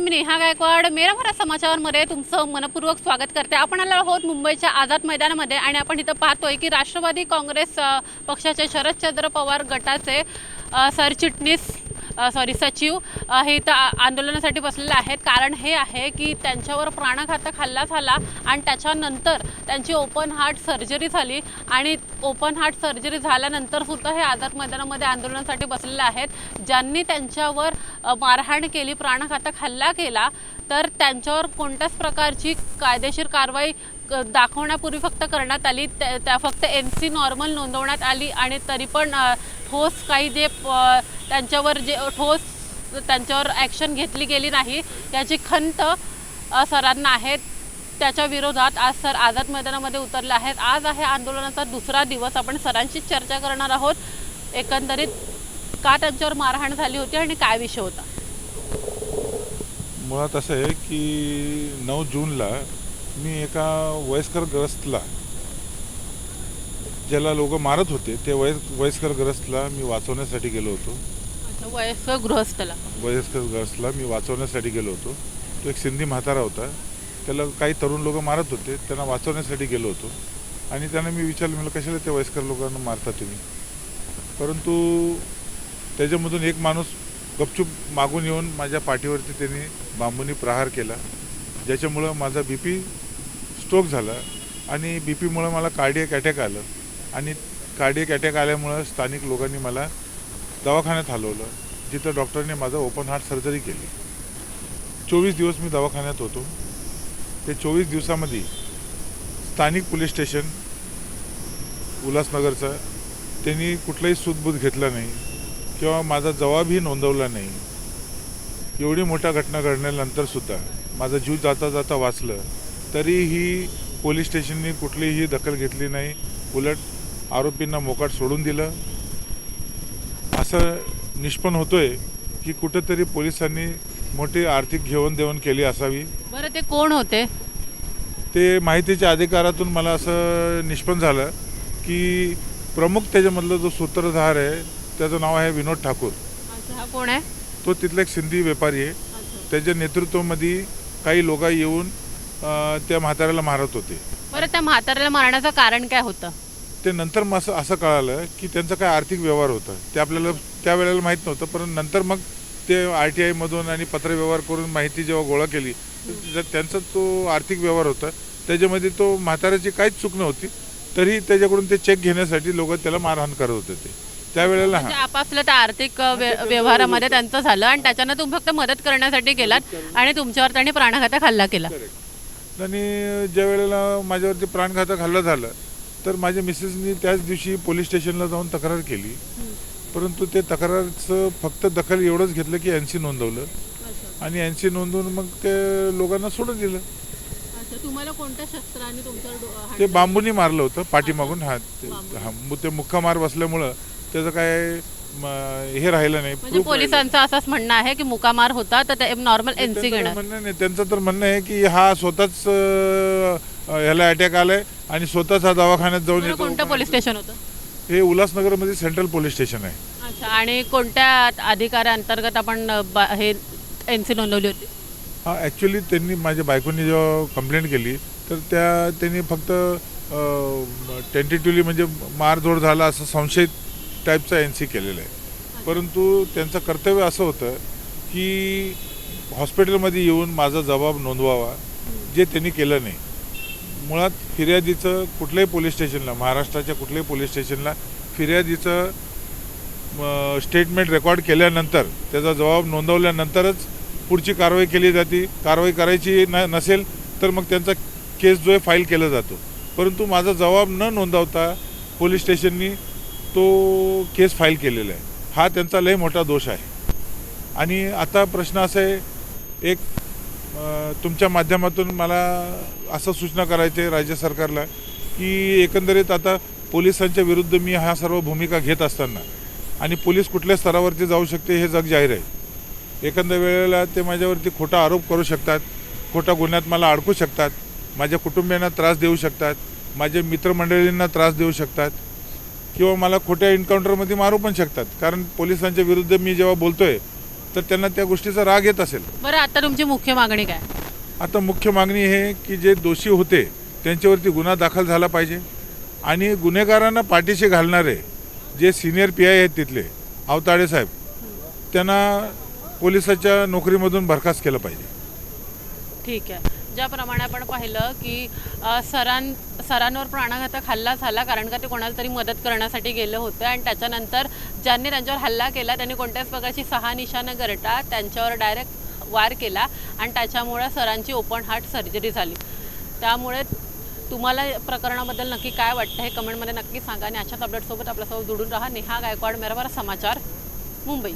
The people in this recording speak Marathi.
मी नेहा गायकवाड. मेरा भारत समाचारमध्ये तुमचं मनपूर्वक स्वागत करते. आपण आला आहोत मुंबईच्या आझाद मैदानामध्ये आणि आपण इथं पाहतोय की राष्ट्रवादी काँग्रेस पक्षाचे शरदचंद्र पवार गटाचे सरचिटणीस सॉरी सचिव हे तर आंदोलनासाठी बसलेले आहेत. कारण हे आहे की त्यांच्यावर प्राणघातक हल्ला झाला आणि त्याच्यानंतर त्यांची ओपन हार्ट सर्जरी झाली आणि ओपन हार्ट सर्जरी झाल्यानंतरसुद्धा हे आझाद मैदानामध्ये आंदोलनासाठी बसलेले आहेत. ज्यांनी त्यांच्यावर मारहाण केली प्राणघातक हल्ला केला तर त्यांच्यावर कोणत्याच प्रकारची कायदेशीर कारवाई दाखवण्यापूर्वी फक्त करण्यात आली. त्या फक्त एन सी नॉर्मल नोंदवण्यात आली आणि तरी पण ठोस काही जे त्यांच्यावर जे ठोस त्यांच्यावर ॲक्शन घेतली गेली नाही. याची खंत सरांना आहेत. त्याच्या विरोधात आज सर आझाद मैदानामध्ये उतरले आहेत. आज आहे आंदोलनाचा दुसरा दिवस. आपण सरांशी चर्चा करणार आहोत. एकंदरीत का त्यांच्यावर मारहाण झाली होती आणि काय विषय होता? मुळात असं आहे की नऊ जूनला मी एका वयस्कर ग्रस्तला ज्याला लोक मारत होते ते वयस वयस्कर ग्रस्तला मी वाचवण्यासाठी गेलो होतो. वयस्कर गृहस्थला वयस्कर ग्रस्तला मी वाचवण्यासाठी गेलो होतो. तो एक सिंधी म्हातारा होता. त्याला काही तरुण लोक मारत होते त्यांना वाचवण्यासाठी गेलो होतो. आणि त्यांना मी विचारलं मला कशाला त्या वयस्कर लोकांना मारता तुम्ही? परंतु त्याच्यामधून एक माणूस गपचूप मागून येऊन माझ्या पाठीवरती त्यांनी बांबूनी प्रहार केला ज्याच्यामुळं माझा बी पी स्ट्रोक झाला आणि बी पीमुळं मला कार्डियक अटॅक आलं. आणि कार्डियक अटॅक आल्यामुळं स्थानिक लोकांनी मला दवाखान्यात हलवलं जिथं डॉक्टरने माझं ओपन हार्ट सर्जरी केली. चोवीस दिवस मी दवाखान्यात होतो. ते चोवीस दिवसामध्ये स्थानिक पोलीस स्टेशन उल्हासनगरचं त्यांनी कुठलाही सूतबूत घेतला नाही किंवा माझा जबाबही नोंदवला नाही. एवढी मोठ्या घटना घडण्यानंतरसुद्धा माझा जीव जाता जाता वाचलं. तरीही पोलीस स्टेशननी कुठलीही दखल घेतली नाही. उलट आरोपींना मोकाट सोडून दिलं. असं निष्पन्न होतोय की कुठंतरी पोलिसांनी मोठी आर्थिक घेवणदेवण केली असावी. बरं ते कोण होते? ते माहितीच्या अधिकारातून मला असं निष्पन्न झालं की प्रमुख त्याच्यामधलं जो सूत्रधार आहे त्याचं नाव आहे विनोद ठाकूर. हा कोण आहे? तो तिथला एक सिंधी व्यापारी आहे. त्याच्या नेतृत्वामध्ये काही लोक येऊन त्या म्हाताऱ्याला मारत होते. बरं त्या म्हाताऱ्याला मारण्याचं कारण काय होतं? ते नंतर मग असं असं कळालं की त्यांचा काय आर्थिक व्यवहार होता. ते आपल्याला त्यावेळेला माहीत नव्हतं पण नंतर मग ते आर टी आयमधून आणि पत्रव्यवहार करून माहिती जेव्हा गोळा केली त्यांचा तो आर्थिक व्यवहार होता. त्याच्यामध्ये तो म्हाताऱ्याची काहीच चूक नव्हती. तरी त्याच्याकडून ते चेक घेण्यासाठी लोक त्याला मारहाण करत होते ते. त्यावेळेला म्हणजे आपापल्या त्या आर्थिक अ, व्य- व्यवहारामध्ये त्यांचं झालं आणि त्याच्यानं तुम्ही फक्त मदत करण्यासाठी गेलात आणि तुमच्यावर त्यांनी प्राणघातक हल्ला केला. आणि ज्या वेळेला माझ्यावरती प्राणघातक हल्ला झाला तर माझ्या मिसेसनी त्याच दिवशी पोलीस स्टेशनला जाऊन तक्रार केली. परंतु ते तक्रारचं फक्त दखल एवढंच घेतलं की एन सी नोंदवलं. आणि एन सी नोंदवून मग ते लोकांना सोडून दिलं. अच्छा तुम्हाला कोणत्या शस्त्राने तुमच्यावर डो- ते? बांबूनी मारलं होतं पाठीमागून हा हा, ते मुक्का मार बसल्यामुळं त्याचं काय म, हे राहिलं नाही. म्हणजे proof राहिलं. पोलिसांचं असंच म्हणणं आहे की मुकामार होता तर ते नॉर्मल एनसी त्यांचं तर घेणार. म्हणणं नाही. त्यांचं तर म्हणणं आहे की हा स्वतःच अं, ह्याला अटॅक आलाय आणि स्वतःच हा दवाखान्यात जाऊन बरं, येतो. कोणतं पोलीस स्टेशन होतं? हे उल्हासनगरमध्ये सेंट्रल पोलीस स्टेशन आहे. अच्छा आणि कोणत्या अधिकाऱ्यांतर्गत आपण अ, बा- हे एनसी नोंदवली होती? हा ॲक्च्युली त्यांनी माझ्या बायकोनी जेव्हा कंप्लेंट केली तर त्या त्यांनी फक्त टेंटेटिव्हली म्हणजे मारझोड झाला असं संशयित टाईपचा एन सी केलेला आहे. परंतु त्यांचं कर्तव्य असं होतं की हॉस्पिटलमध्ये येऊन माझा जबाब नोंदवावा जे त्यांनी केलं नाही. मुळात फिर्यादीचं कुठल्याही पोलीस स्टेशनला महाराष्ट्राच्या कुठल्याही पोलीस स्टेशनला फिर्यादीचं स्टेटमेंट रेकॉर्ड केल्यानंतर त्याचा जबाब नोंदवल्यानंतरच पुढची कारवाई केली जाते. कारवाई करायची न नसेल तर मग त्यांचा केस जो आहे फाईल केला जातो. परंतु माझा जबाब न नोंदवता पोलीस स्टेशननी तो केस फाईल केलेला आहे. हा त्यांचा लय मोठा दोष आहे. आणि आता प्रश्न असा आहे एक तुमच्या माध्यमातून मला असं सूचना करायची आहे राज्य सरकारला की एकंदरीत आता पोलिसांच्या विरुद्ध मी हा सर्व भूमिका घेत असताना आणि पोलीस कुठल्या स्तरावरती जाऊ शकते हे जग जाहीर आहे. एखाद्या वेळेला ते माझ्यावरती खोटा आरोप करू शकतात खोटा गुन्ह्यात मला अडकू शकतात माझ्या कुटुंबियांना त्रास देऊ शकतात माझ्या मित्रमंडळींना त्रास देऊ शकतात. किंवा मला खोट्या एन्काउंटरमध्ये मारू पण शकतात. कारण पोलिसांच्या विरुद्ध मी जेव्हा बोलतोय तर त्यांना त्या गोष्टीचा राग येत असेल. बरं आता तुमची मुख्य मागणी काय? आता मुख्य मागणी आहे की जे दोषी होते त्यांच्यावरती गुन्हा दाखल झाला पाहिजे. आणि गुन्हेगारांना पाठीशी घालणारे जे सिनियर पी आय आहेत तिथले आवताडे साहेब त्यांना पोलिसाच्या नोकरीमधून बरखास्त केलं पाहिजे. ठीक आहे. ज्याप्रमाणे आपण पाहिलं की सरां सरांवर प्राणघातक हल्ला झाला कारण का ते कोणाला तरी मदत करण्यासाठी गेलं होतं आणि त्याच्यानंतर ज्यांनी त्यांच्यावर हल्ला केला त्यांनी कोणत्याच प्रकारची सहा निशा न करता त्यांच्यावर डायरेक्ट वार केला आणि त्याच्यामुळे सरांची ओपन हार्ट सर्जरी झाली. त्यामुळे तुम्हाला प्रकरणाबद्दल नक्की काय वाटतं हे कमेंटमध्ये नक्की सांगा आणि अशाच अपडेटसोबत आपल्यासोबत जुडून राहा. नेहा गायकवाड मेरावर समाचार मुंबई.